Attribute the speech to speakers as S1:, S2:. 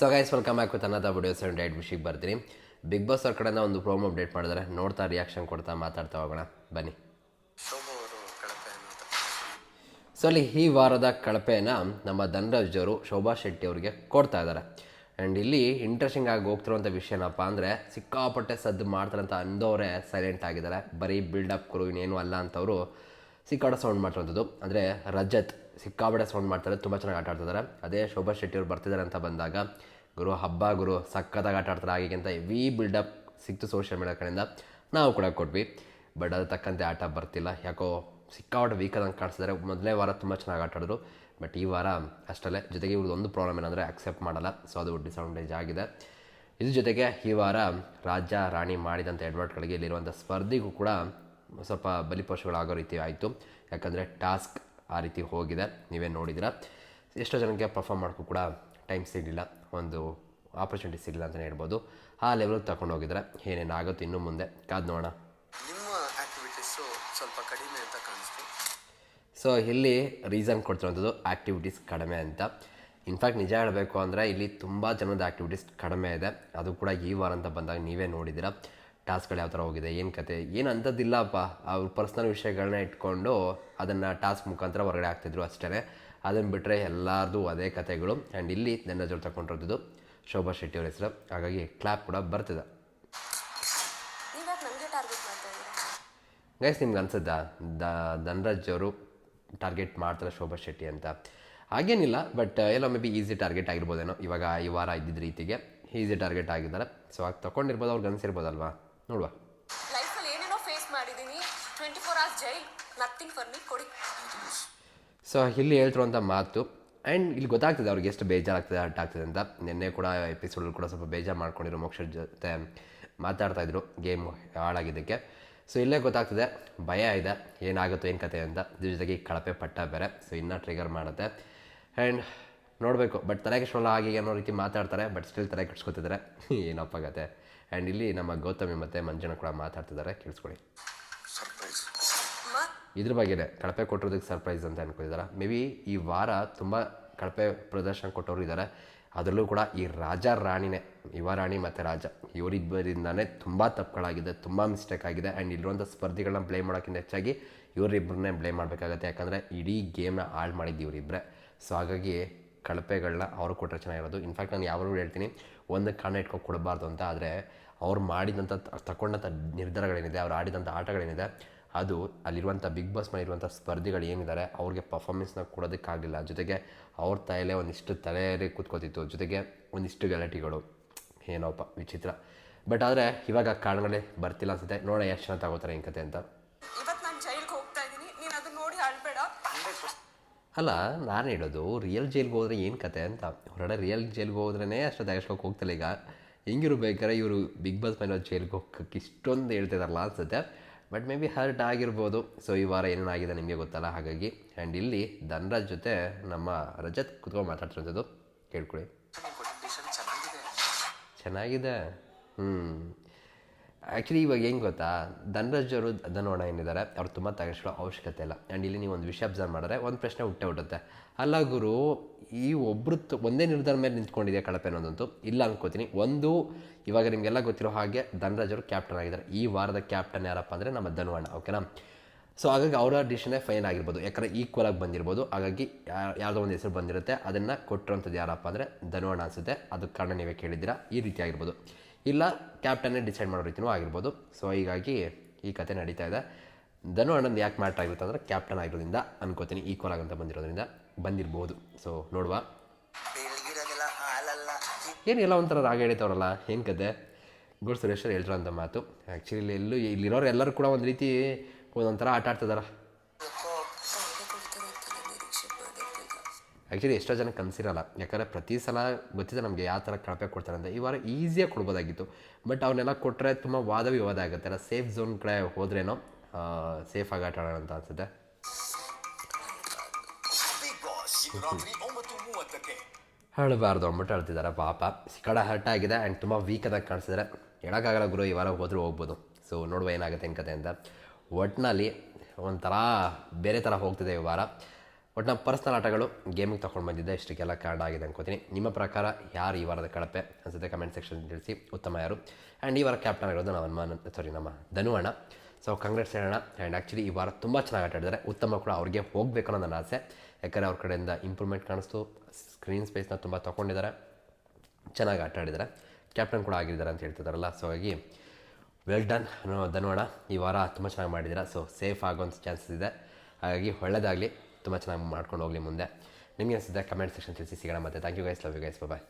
S1: So guys welcome back with another video seven diet ವಿಷಯಕ್ಕೆ ಬರ್ತೀನಿ. Big boss ಅವ್ರ ಕಡೆಯಿಂದ ಒಂದು ಪ್ರೋಮೋ ಅಪ್ಡೇಟ್ ಮಾಡಿದ್ದಾರೆ ನೋಡ್ತಾ ರಿಯಾಕ್ಷನ್ ಕೊಡ್ತಾ ಮಾತಾಡ್ತಾ ಹೋಗೋಣ. ಬನ್ನಿ. ಸೊ ಅಲ್ಲಿ ಈ ವಾರದ ಕಳಪೆನ ನಮ್ಮ ಧನರಾಜ್ ಅವರು ಶೋಭಾ ಶೆಟ್ಟಿ ಅವರಿಗೆ ಕೊಡ್ತಾ ಇದ್ದಾರೆ. ಆ್ಯಂಡ್ ಇಲ್ಲಿ ಇಂಟ್ರೆಸ್ಟಿಂಗ್ ಆಗಿ ಹೋಗ್ತಿರುವಂಥ ವಿಷಯ ಏನಪ್ಪ ಅಂದರೆ, ಸಿಕ್ಕಾಪಟ್ಟೆ ಸದ್ದು ಮಾಡ್ತಾರೆ ಅಂತ ಅಂದವರೇ ಸೈಲೆಂಟ್ ಆಗಿದ್ದಾರೆ. ಬರೀ ಬಿಲ್ಡಪ್ ಕೊರು ಇನ್ನೇನು ಅಲ್ಲ ಅಂತವರು ಸಿಕ್ಕಾಡ ಸೌಂಡ್ ಮಾಡ್ತಿರೋಂಥದ್ದು ಅಂದರೆ ರಜತ್ ಸಿಕ್ಕಾಪಟ್ಟೆ ಸೌಂಡ್ ಮಾಡ್ತಾರೆ. ತುಂಬ ಚೆನ್ನಾಗಿ ಆಟ ಆಡ್ತಿದ್ದಾರೆ. ಅದೇ ಶೋಭಾ ಶೆಟ್ಟಿ ಅವರು ಬರ್ತಿದ್ದಾರೆ ಅಂತ ಬಂದಾಗ ಗುರು ಹಬ್ಬ, ಗುರು ಸಕ್ಕತ್ತಾಗಿ ಆಟ ಆಡ್ತಾರೆ. ಆಗಿಗಿಂತ ವಿ ಬಿಲ್ಡಪ್ ಸಿಕ್ತು ಸೋಷಿಯಲ್ ಮೀಡಿಯಾ ಕಡೆಯಿಂದ. ನಾವು ಕೂಡ ಕೊಟ್ವಿ. ಬಟ್ ಅದು ತಕ್ಕಂತೆ ಆಟ ಬರ್ತಿಲ್ಲ. ಯಾಕೋ ಸಿಕ್ಕಾಪಟ್ಟೆ ಅದಂಗೆ ಕಾಣಿಸಿದ್ರೆ ಮೊದಲನೇ ವಾರ ತುಂಬ ಚೆನ್ನಾಗಿ ಆಟ ಆಡಿದ್ರು. ಬಟ್ ಈ ವಾರ ಅಷ್ಟಲ್ಲೇ ಜೊತೆಗೆ ಇವ್ರದ್ದು ಒಂದು ಪ್ರಾಬ್ಲಮ್ ಏನಂದರೆ ಅಕ್ಸೆಪ್ಟ್ ಮಾಡಲ್ಲ. ಸೊ ಅದು ಡಿಸ್ಅಡ್ವಾಂಟೇಜ್ ಆಗಿದೆ. ಇದ್ರ ಜೊತೆಗೆ ಈ ವಾರ ರಾಜ ರಾಣಿ ಮಾಡಿದಂಥ ಎಡ್ವರ್ಟ್ಗಳಿಗೆ ಇಲ್ಲಿರುವಂಥ ಸ್ಪರ್ಧಿಗೂ ಕೂಡ ಸ್ವಲ್ಪ ಬಲಿಪಶುಗಳಾಗೋ ರೀತಿ ಆಯಿತು. ಯಾಕಂದರೆ ಟಾಸ್ಕ್ ಆ ರೀತಿ ಹೋಗಿದೆ. ನೀವೇ ನೋಡಿದಿರ ಎಷ್ಟೋ ಜನಕ್ಕೆ ಪರ್ಫಾರ್ಮ್ ಮಾಡೋಕ್ಕೂ ಕೂಡ ಟೈಮ್ ಸಿಗಲಿಲ್ಲ. ಒಂದು ಆಪರ್ಚುನಿಟಿ ಸಿಗಲ್ಲ ಅಂತಲೇ ಹೇಳ್ಬೋದು. ಆ ಲೆವೆಲ್ಗೆ ತಗೊಂಡು ಹೋಗಿದ್ರೆ ಏನೇನು ಆಗುತ್ತೆ ಇನ್ನು ಮುಂದೆ? ಕಾದು ನೋಡೋಣ.
S2: ನಿಮ್ಮ ಆ್ಯಕ್ಟಿವಿಟೀಸು ಸ್ವಲ್ಪ ಕಡಿಮೆ ಅಂತ ಕಾಣಿಸ್ತು.
S1: ಸೊ ಇಲ್ಲಿ ರೀಸನ್ ಕೊಡ್ತಿರೋಂಥದ್ದು ಆ್ಯಕ್ಟಿವಿಟೀಸ್ ಕಡಿಮೆ ಅಂತ. ಇನ್ಫ್ಯಾಕ್ಟ್ ನಿಜ ಹೇಳಬೇಕು ಅಂದರೆ ಇಲ್ಲಿ ತುಂಬ ಜನದ ಆ್ಯಕ್ಟಿವಿಟೀಸ್ ಕಡಿಮೆ ಇದೆ. ಅದು ಕೂಡ ಈ ವಾರ ಅಂತ ಬಂದಾಗ ನೀವೇ ನೋಡಿದ್ದೀರ. ಟಾಸ್ಕ್ಗಳು ಯಾವ ಥರ ಹೋಗಿದೆ ಏನು ಕತೆ? ಏನು ಅಂಥದ್ದಿಲ್ಲಪ್ಪ ಅವ್ರ ಪರ್ಸ್ನಲ್ ವಿಷಯಗಳನ್ನ ಇಟ್ಕೊಂಡು ಅದನ್ನು ಟಾಸ್ಕ್ ಮುಖಾಂತರ ಹೊರಗಡೆ ಆಗ್ತಿದ್ರು ಅಷ್ಟೇ. ಅದನ್ನು ಬಿಟ್ಟರೆ ಎಲ್ಲರದು ಅದೇ ಕಥೆಗಳು. ಆ್ಯಂಡ್ ಇಲ್ಲಿ ನನ್ನ ಜೊತೆ ತಗೊಂಡಿರೋದು ಶೋಭಾ ಶೆಟ್ಟಿ ಅವ್ರ ಹೆಸರು. ಹಾಗಾಗಿ ಕ್ಲಾಪ್ ಕೂಡ ಬರ್ತಿದೆ. ಗೈಸ್ ನಿಮ್ಗೆ ಅನ್ಸುತ್ತಾ? ದ ಧನರಾಜ್ ಅವರು ಟಾರ್ಗೆಟ್ ಮಾಡ್ತಾರೆ ಶೋಭಾ ಶೆಟ್ಟಿ ಅಂತ. ಹಾಗೇನಿಲ್ಲ ಬಟ್ ಎಲ್ಲೋ ಮೇ ಬಿ ಈಸಿ ಟಾರ್ಗೆಟ್ ಆಗಿರ್ಬೋದೇನೋ. ಇವಾಗ ಈ ವಾರ ಇದ್ದಿದ್ದ ರೀತಿಗೆ ಈಸಿ ಟಾರ್ಗೆಟ್ ಆಗಿದ್ದಾರೆ. ಸೊ ಆಗ ತಗೊಂಡಿರ್ಬೋದು ಅವ್ರಿಗೆ ಅನ್ಸಿರ್ಬೋದಲ್ವಾ ನೋಡುವ.
S3: ಲೈಫಲ್ಲಿ ಏನೇನೋ ಫೇಸ್ ಮಾಡಿದ್ದೀನಿ. Twenty four hours jail nothing for me ಕೊಡಿ.
S1: ಸೊ ಇಲ್ಲಿ ಹೇಳ್ತಿರುವಂಥ ಮಾತು. ಆ್ಯಂಡ್ ಇಲ್ಲಿ ಗೊತ್ತಾಗ್ತದೆ ಅವ್ರಿಗೆ ಎಷ್ಟು ಬೇಜಾರಾಗ್ತದೆ ಹರ್ಟ್ ಆಗ್ತದೆ ಅಂತ. ನಿನ್ನೆ ಕೂಡ ಎಪಿಸೋಡಲ್ಲಿ ಕೂಡ ಸ್ವಲ್ಪ ಬೇಜಾರು ಮಾಡ್ಕೊಂಡಿರೋ ಮೋಕ್ಷರ್ ಜೊತೆ ಮಾತಾಡ್ತಾ ಇದ್ರು. ಗೇಮ್ ಹಾಳಾಗಿದ್ದಕ್ಕೆ. ಸೊ ಇಲ್ಲೇ ಗೊತ್ತಾಗ್ತದೆ, ಭಯ ಇದೆ, ಏನಾಗುತ್ತೋ, ಏನು ಕತೆ ಅಂತ. ಇದ್ರ ಜೊತೆಗೆ ಕಳಪೆ ಪಟ್ಟ ಬೇರೆ. ಸೊ ಇನ್ನೂ ಟ್ರಿಗರ್ ಮಾಡುತ್ತೆ. ಆ್ಯಂಡ್ ನೋಡಬೇಕು ಬಟ್ ತಲೆ ಕೆಡ್ಸ್ಕೊಳ್ಳೋ ಆಗಿ ಅನ್ನೋ ರೀತಿ ಮಾತಾಡ್ತಾರೆ ಬಟ್ ಸ್ಟಿಲ್ ತಲೆ ಕೆಡ್ಸ್ಕೊತಿದ್ದಾರೆ. ಕತೆ. ಆ್ಯಂಡ್ ಇಲ್ಲಿ ನಮ್ಮ ಗೌತಮಿ ಮತ್ತು ಮಂಜುನ ಕೂಡ ಮಾತಾಡ್ತಿದ್ದಾರೆ.
S3: ಮ
S1: ಇದ್ರ ಬಗ್ಗೆನೇ ಕಳಪೆ ಕೊಟ್ಟಿರೋದಕ್ಕೆ ಸರ್ಪ್ರೈಸ್ ಅಂತ ಅನ್ಕೊಂಡಿದ್ದಾರೆ? ಮೇ ಬಿ ಈ ವಾರ ತುಂಬ ಕಳಪೆ ಪ್ರದರ್ಶನ ಕೊಟ್ಟವರು ಇದ್ದಾರೆ ಅದರಲ್ಲೂ ಕೂಡ ಈ ರಾಜ ರಾಣಿನೇ, ಯುವ ರಾಣಿ ಮತ್ತು ರಾಜ, ಇವರಿಬ್ಬರಿಂದಾನೇ ತುಂಬ ತಪ್ಪುಗಳಾಗಿದೆ, ತುಂಬ ಮಿಸ್ಟೇಕ್ ಆಗಿದೆ ಆ್ಯಂಡ್ ಇಲ್ಲಿರುವಂಥ ಸ್ಪರ್ಧಿಗಳನ್ನ ಬ್ಲೇಮ್ ಮಾಡೋಕ್ಕಿಂತ ಹೆಚ್ಚಾಗಿ ಇವರಿಬ್ಬರನ್ನೇ ಬ್ಲೇಮ್ ಮಾಡಬೇಕಾಗತ್ತೆ. ಯಾಕಂದರೆ ಇಡೀ ಗೇಮ್ನ ಹಾಳು ಮಾಡಿದ್ದು ಇವರಿಬ್ಬರೇ ಸೊ ಹಾಗಾಗಿ ಕಳಪೆಗಳನ್ನ ಅವರು ಕೊಟ್ಟರೆ ಚೆನ್ನಾಗಿರೋದು. ಇನ್ಫ್ಯಾಕ್ಟ್ ನಾನು ಯಾವಾಗಲೂ ಹೇಳ್ತೀನಿ, ಒಂದು ಕಾರಣ ಇಟ್ಕೊಂಡು ಕೊಡಬಾರ್ದು ಅಂತ. ಆದರೆ ಅವ್ರು ಮಾಡಿದಂಥ ತಗೊಂಡಂಥ ನಿರ್ಧಾರಗಳೇನಿದೆ, ಅವ್ರು ಆಡಿದಂಥ ಆಟಗಳೇನಿದೆ ಅದು ಅಲ್ಲಿರುವಂಥ ಬಿಗ್ ಬಾಸ್ ಮಾಡಿರುವಂಥ ಸ್ಪರ್ಧಿಗಳು ಏನಿದ್ದಾರೆ ಅವ್ರಿಗೆ ಪರ್ಫಾರ್ಮೆನ್ಸ್ನ ಕೊಡೋದಕ್ಕಾಗಲಿಲ್ಲ ಜೊತೆಗೆ ಅವ್ರ ತಲೆಯಲ್ಲೇ ಒಂದಿಷ್ಟು ತಲೆಯಲ್ಲಿ ಕೂತ್ಕೋತಿತ್ತು. ಜೊತೆಗೆ ಒಂದಿಷ್ಟು ಗಲಾಟೆಗಳು. ಏನೋಪ್ಪ ವಿಚಿತ್ರ. ಬಟ್ ಆದರೆ ಇವಾಗ ಕಾರಣಗಳೇ ಬರ್ತಿಲ್ಲ ಅನ್ಸುತ್ತೆ. ನೋಡ ಎಷ್ಟು ಜನ ತಗೋತಾರೆ ಹೆಂಗೆ ಕತೆ ಅಂತ. ಅಲ್ಲ ನಾನು ಹೇಳೋದು ರಿಯಲ್ ಜೈಲ್ಗೆ ಹೋದ್ರೆ ಏನು ಕತೆ ಅಂತ. ಹೊರಗಡೆ ರಿಯಲ್ ಜೈಲ್ಗೆ ಹೋದ್ರೇ ಅಷ್ಟು ಹೋಗ್ತಿಲ್ಲ ಈಗ. ಹೆಂಗಿರ್ಬೇಕಾರೆ ಇವರು ಬಿಗ್ ಬಾಸ್ ಮೇಲೆ ಜೈಲ್ಗೆ ಹೋಗಕ್ಕೆ ಇಷ್ಟೊಂದು ಹೇಳ್ತಿದಾರಲ್ಲ ಅನ್ಸುತ್ತೆ. ಬಟ್ ಮೇ ಬಿ ಹರ್ಟ್ ಆಗಿರ್ಬೋದು. ಸೊ ಈ ವಾರ ಏನೇನಾಗಿದೆ ನಿಮಗೆ ಗೊತ್ತಲ್ಲ? ಹಾಗಾಗಿ ಆ್ಯಂಡ್ ಇಲ್ಲಿ ಧನ್ರಾಜ್ ಜೊತೆ ನಮ್ಮ ರಜತ್ ಕುತ್ಕೊಂಡು ಮಾತಾಡ್ತಿರೋದು ಕೇಳ್ಕೊಳ್ಳಿ.
S2: ಚೆನ್ನಾಗಿದೆ.
S1: ಹ್ಞೂ ಆ್ಯಕ್ಚುಲಿ ಇವಾಗ ಏನು ಗೊತ್ತಾ? ಧನರಾಜ್ ಅವರು ಧನೋಣ ಏನಿದ್ದಾರೆ, ಅವ್ರು ತುಂಬ ತೆಗೆಸ್ಕೊಳ್ಳೋ ಅವಶ್ಯಕತೆ ಇಲ್ಲ. ಆ್ಯಂಡ್ ಇಲ್ಲಿ ನೀವು ಒಂದು ವಿಷಯ ಅಬ್ಸರ್ವ್ ಮಾಡಿದ್ರೆ ಒಂದು ಪ್ರಶ್ನೆ ಹುಟ್ಟೆ ಹುಟ್ಟುತ್ತೆ ಅಲ್ಲ ಗುರು, ಈ ಒಬ್ಬರು ಒಂದೇ ನಿರ್ಧಾರ ಮೇಲೆ ನಿಂತ್ಕೊಂಡಿದೆ ಕಳಪೆ ಅನ್ನೋದಂತೂ? ಇಲ್ಲ ಅನ್ಕೋತೀನಿ. ಒಂದು, ಇವಾಗ ನಿಮಗೆಲ್ಲ ಗೊತ್ತಿರೋ ಹಾಗೆ ಧನರಾಜ್ ಅವರು ಕ್ಯಾಪ್ಟನ್ ಆಗಿದ್ದಾರೆ. ಈ ವಾರದ ಕ್ಯಾಪ್ಟನ್ ಯಾರಪ್ಪ ಅಂದರೆ ನಮ್ಮ ಧನವಣ್ಣ ಓಕೆನಾ ಸೊ ಹಾಗಾಗಿ ಅವರ ಡಿಶನೇ ಫೈನ್ ಆಗಿರ್ಬೋದು. ಯಾಕಂದರೆ ಈಕ್ವಲ್ ಆಗಿ ಬಂದಿರ್ಬೋದು. ಹಾಗಾಗಿ ಯಾವುದೋ ಒಂದು ಹೆಸರು ಬಂದಿರುತ್ತೆ. ಅದನ್ನು ಕೊಟ್ಟಿರೋಂಥದ್ದು ಯಾರಪ್ಪ ಅಂದರೆ ಧನವಣ್ಣ ಅನಿಸುತ್ತೆ. ಅದಕ್ಕೆ ಕಾರಣ ನೀವೇ ಕೇಳಿದ್ದೀರಾ. ಈ ರೀತಿ ಆಗಿರ್ಬೋದು. ಇಲ್ಲ ಕ್ಯಾಪ್ಟನ್ನೇ ಡಿಸೈಡ್ ಮಾಡೋ ರೀತಿಯೂ ಆಗಿರ್ಬೋದು. ಸೊ ಹೀಗಾಗಿ ಈ ಕತೆ ನಡೀತಾ ಇದೆ. ಧನು ಅಣ್ಣಂದು ಯಾಕೆ ಮ್ಯಾಟ್ರ್ ಆಗಿರುತ್ತೆ ಅಂದರೆ ಕ್ಯಾಪ್ಟನ್ ಆಗಿರೋದ್ರಿಂದ ಅನ್ಕೋತೀನಿ. ಈಕ್ವಲ್ ಆಗಂತ ಬಂದಿರೋದ್ರಿಂದ ಬಂದಿರ್ಬೋದು. ಸೊ ನೋಡುವ. ಏನು ಎಲ್ಲ ಒಂಥರ ರಾಗ ಎಳಿತವ್ರಲ್ಲ, ಏನು ಕತೆ? ಗುಡ್ ಸುರೇಶ್ವರ್ ಹೇಳ್ತಾರಂಥ ಮಾತು. ಆ್ಯಕ್ಚುಲಿ ಎಲ್ಲೂ ಇಲ್ಲಿರೋರು ಎಲ್ಲರೂ ಕೂಡ ಒಂದು ರೀತಿ ಒಂದೊಂಥರ ಆಟ ಆಡ್ತಿದಾರ. ಆ್ಯಕ್ಚುಲಿ ಎಷ್ಟೋ ಜನ ಕನಸಿರಲ್ಲ. ಯಾಕಂದರೆ ಪ್ರತಿ ಸಲ ಗೊತ್ತಿದೆ ನಮಗೆ ಯಾವ ಥರ ಕಳಪೆ ಕೊಡ್ತಾರೆ ಅಂತ. ಈ ವಾರ ಈಸಿಯಾಗಿ ಕೊಡ್ಬೋದಾಗಿತ್ತು. ಬಟ್ ಅವನ್ನೆಲ್ಲ ಕೊಟ್ಟರೆ ತುಂಬ ವಾದ ವಿವಾದ ಆಗುತ್ತೆ. ಅಲ್ಲ ಸೇಫ್ ಝೋನ್ ಕಡೆ ಹೋದ್ರೇನೋ ಸೇಫಾಗಿ ಆಟ ಆಡೋಣ ಅಂತ ಅನಿಸುತ್ತೆ. ಹೇಳಬಾರ್ದು ಅಂದ್ಬಿಟ್ಟು ಹೇಳ್ತಿದ್ದಾರೆ ಪಾಪ. ಸಿಕ್ಕಡ ಹರ್ಟ್ ಆಗಿದೆ ಆ್ಯಂಡ್ ತುಂಬ ವೀಕ್ ಆದಾಗ ಕಾಣಿಸಿದ್ರೆ. ಹೇಳೋಕ್ಕಾಗಲ್ಲ ಗುರು, ಈ ವಾರ ಹೋದರೂ ಹೋಗ್ಬೋದು. ಸೊ ನೋಡುವ ಏನಾಗುತ್ತೆ ಅಂತ. ಒಟ್ಟಿನಲ್ಲಿ ಒಂಥರ ಬೇರೆ ಥರ ಹೋಗ್ತಿದೆ ಈ ವಾರ. ಒಟ್ಟು ನಮ್ಮ ಪರ್ಸ್ನಲ್ ಆಟಗಳು ಗೇಮಿಗೆ ತೊಗೊಂಡು ಬಂದಿದ್ದೆ, ಇಷ್ಟಕ್ಕೆಲ್ಲ ಕಾರಣ ಆಗಿದೆ ಅನ್ಕೋತೀನಿ. ನಿಮ್ಮ ಪ್ರಕಾರ ಯಾರು ಈ ವಾರದ ಕಳಪೆ? ಅನ್ಸುತ್ತೆ ಕಮೆಂಟ್ ಸೆಕ್ಷನ್ ತಿಳಿಸಿ. ಉತ್ತಮ ಯಾರು? ಆ್ಯಂಡ್ ಈ ವಾರ ಕ್ಯಾಪ್ಟನ್ ಆಗಿರೋದು ನಮ್ಮ ಹನುಮಾನ್ ಸಾರಿ ನಮ್ಮ ಧನು ಅಣ್ಣ. ಸೊ ಕಾಂಗ್ರೆಸ್ ಹೇಳೋಣ ಆ್ಯಂಡ್ ಆ್ಯಕ್ಚುಲಿ ಈ ವಾರ ತುಂಬ ಚೆನ್ನಾಗಿ ಆಟ ಆಡಿದ್ದಾರೆ. ಉತ್ತಮ ಕೂಡ ಅವ್ರಿಗೆ ಹೋಗಬೇಕು ಅನ್ನೋ ನನ್ನ ಆಸೆ. ಯಾಕಂದರೆ ಅವ್ರ ಕಡೆಯಿಂದ ಇಂಪ್ರೂವ್ಮೆಂಟ್ ಕಾಣಿಸ್ತು. ಸ್ಕ್ರೀನ್ ಸ್ಪೇಸ್ನ ತುಂಬ ತೊಗೊಂಡಿದ್ದಾರೆ. ಚೆನ್ನಾಗಿ ಆಟ ಆಡಿದ್ದಾರೆ. ಕ್ಯಾಪ್ಟನ್ ಕೂಡ ಆಗಿದ್ದಾರೆ ಅಂತ ಹೇಳ್ತಿದ್ದಾರಲ್ಲ ಸೊ ಹಾಗಾಗಿ ವೆಲ್ ಡನ್ ಧನ್ವಾಡ ಈ ವಾರ ತುಂಬ ಚೆನ್ನಾಗಿ ಮಾಡಿದ್ದೀರಾ. ಸೊ ಸೇಫ್ ಆಗೋಂಥ ಚಾನ್ಸಸ್ ಇದೆ. ಹಾಗಾಗಿ ಒಳ್ಳೆಯದಾಗಲಿ ತುಂಬ ಚೆನ್ನಾಗಿ ಮಾಡ್ಕೊಂಡು ಹೋಗಲಿ ಮುಂದೆ. ನಿಮಗೆ ಅನಿಸಿದ್ರೆ ಕಮೆಂಟ್ ಸೆಕ್ಷನ್ ತಿಳಿಸಿ ಸಿಗೋಣ ಮತ್ತೆ. Thank you guys love you guys bye